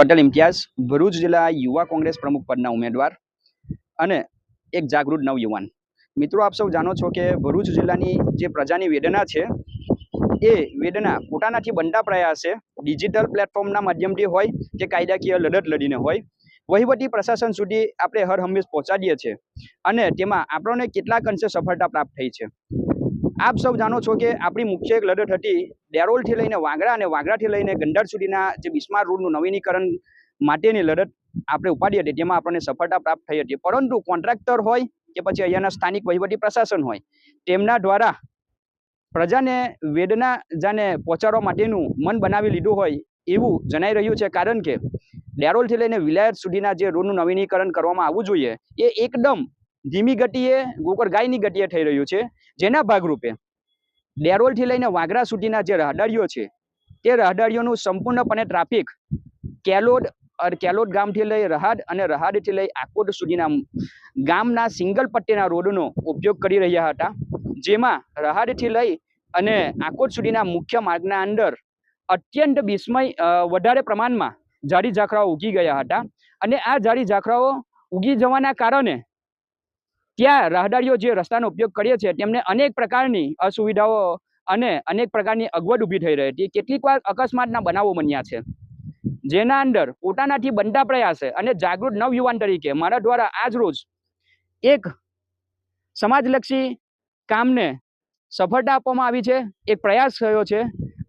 પટેલ ઇમ્તિયાઝ, ભરૂચ જિલ્લા યુવા કોંગ્રેસ પ્રમુખ પદના ઉમેદવાર અને એક જાગૃત નવયુવાન મિત્રો, આપ સૌ જાણો છો કે ભરૂચ જિલ્લાની જે પ્રજાની વેદના છે, એ વેદના પોતાનાથી બનતા પ્રયાસે ડિજિટલ પ્લેટફોર્મના માધ્યમથી હોય કે કાયદાકીય લડત લડીને હોય, વહીવટી પ્રશાસન સુધી આપણે હર હંમેશ પહોંચાડીએ છીએ અને તેમાં આપણને કેટલાક અંશે સફળતા પ્રાપ્ત થઈ છે. આપ સૌ જાણો છો કે આપણી મુખ્ય એક લડત હતી ડેરોલથી લઈને વાગડા અને વાગડાથી લઈને ગંડાર સુધીના જે બિસ્માર રોડનું નવીનીકરણ માટેની લડત આપણે ઉપાડી હતી, તેમાં આપણને સફળતા પ્રાપ્ત થઈ હતી. પરંતુ કોન્ટ્રાક્ટર હોય કે પછી અહીંયાના સ્થાનિક વહીવટી પ્રશાસન હોય, તેમના દ્વારા પ્રજાને વેદના જાને પહોંચાડવા માટેનું મન બનાવી લીધું હોય એવું જણાઈ રહ્યું છે. કારણ કે ડેરોલથી લઈને વિલાયત સુધીના જે રોડનું નવીનીકરણ કરવામાં આવવું જોઈએ, એ એકદમ ધીમી ગતિએ ગોકર ગાયની ગતિએ થઈ રહ્યું છે. જેના ભાગરૂપે ડેરોલથી લઈને વાગરા સુધીના જે રહદારીઓ છે, તે રહદારીઓનું સંપૂર્ણપણે ટ્રાફિક કેલોડ કેલોડ ગામથી લઈ રહાડ અને રહાડથી લઈ આકોટ સુધીના ગામના સિંગલ પટ્ટીના રોડનો ઉપયોગ કરી રહ્યા હતા, જેમાં રહાડથી લઈ અને આકોટ સુધીના મુખ્ય માર્ગના અંદર અત્યંત વિસ્મય વધારે પ્રમાણમાં ઝાડી ઝાખરાઓ ઉગી ગયા હતા. અને આ ઝાડી ઝાખરાઓ ઉગી જવાના કારણે ત્યાં રાહદારીઓ જે રસ્તાનો ઉપયોગ કરીએ છીએ, તેમને અનેક પ્રકારની અસુવિધાઓ અને અનેક પ્રકારની અગવડ ઊભી થઈ રહી હતી. કેટલીક વાર અકસ્માતના બનાવો બન્યા છે. જેના અંદર પોતાનાથી બનતા પ્રયાસે અને જાગૃત નવયુવાન તરીકે મારા દ્વારા આજ રોજ એક સમાજલક્ષી કામને સફળતા આપવામાં આવી છે. એક પ્રયાસ થયો છે.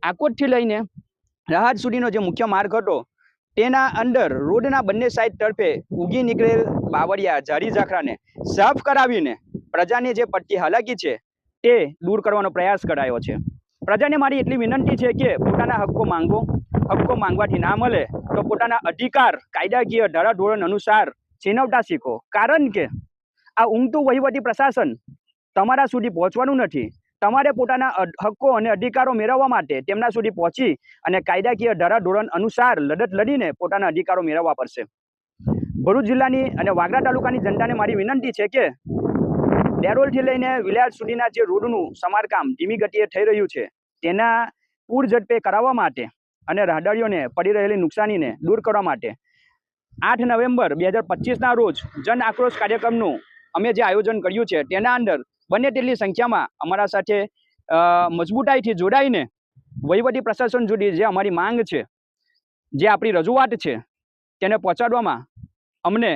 આકોટથી લઈને રાહત સુધીનો જે મુખ્ય માર્ગ હતો તેના અંદર રોડના બંને સાઈડ તરફે ઉગી નીકળેલ બાવળિયા ઝાડી ઝાખરાને સાફ કરાવીને પ્રજાની જે પડતી હાલાકી છે તે દૂર કરવાનો પ્રયાસ કરાયો છે. પ્રજાને મારી એટલી વિનંતી છે કે પોતાના હક્કો માંગો. હક્કો માંગવાથી ના મળે તો પોતાના અધિકાર, કાયદાકીય ધારાધોરણ અનુસાર છીનવતા શીખો. કારણ કે આ ઊંઘતું વહીવટી પ્રશાસન તમારા સુધી પહોંચવાનું નથી. તમારે પોતાના હક્કો અને અધિકારો મેળવવા માટે તેમના સુધી પહોંચી અને કાયદાકીય ધારાધોરણ અનુસાર લડત લડીને પોતાના અધિકારો મેળવવા પડશે. ભરૂચ જિલ્લાની અને વાગરા તાલુકાની જનતાને મારી વિનંતી છે કે ડેરોલથી લઈને વિલાયત સુધીના જે રોડનું સમારકામ ધીમી ગતિએ થઈ રહ્યું છે, તેના પૂર ઝડપે કરાવવા માટે અને રાહદારીઓને પડી રહેલી નુકસાનીને દૂર કરવા માટે આઠ નવેમ્બર બે હજાર પચીસના રોજ જન આક્રોશ કાર્યક્રમનું અમે જે આયોજન કર્યું છે, તેના અંદર બને તેટલી સંખ્યામાં અમારા સાથે મજબૂતાઈથી જોડાઈને વહીવટી પ્રશાસન સુધી જે અમારી માંગ છે, જે આપણી રજૂઆત છે, તેને પહોંચાડવામાં અમને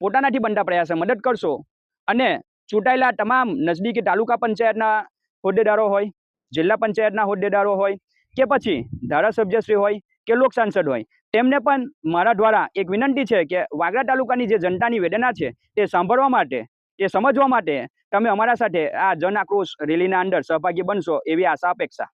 પોતાનાથી બનતા પ્રયાસે મદદ કરશો અને ચૂંટાયેલા તમામ નજદીકી તાલુકા પંચાયતના હોદ્દેદારો હોય, જિલ્લા પંચાયતના હોદ્દેદારો હોય કે પછી ધારાસભ્યશ્રી હોય કે લોક સાંસદ હોય, તેમને પણ મારા દ્વારા એક વિનંતી છે કે વાગરા તાલુકાની જે જનતાની વેદના છે તે સાંભળવા માટે તે સમજવા માટે તમે અમારા સાથે આ જન આક્રોશ રેલીના અંદર સહભાગી બનશો એવી આશા અપેક્ષા.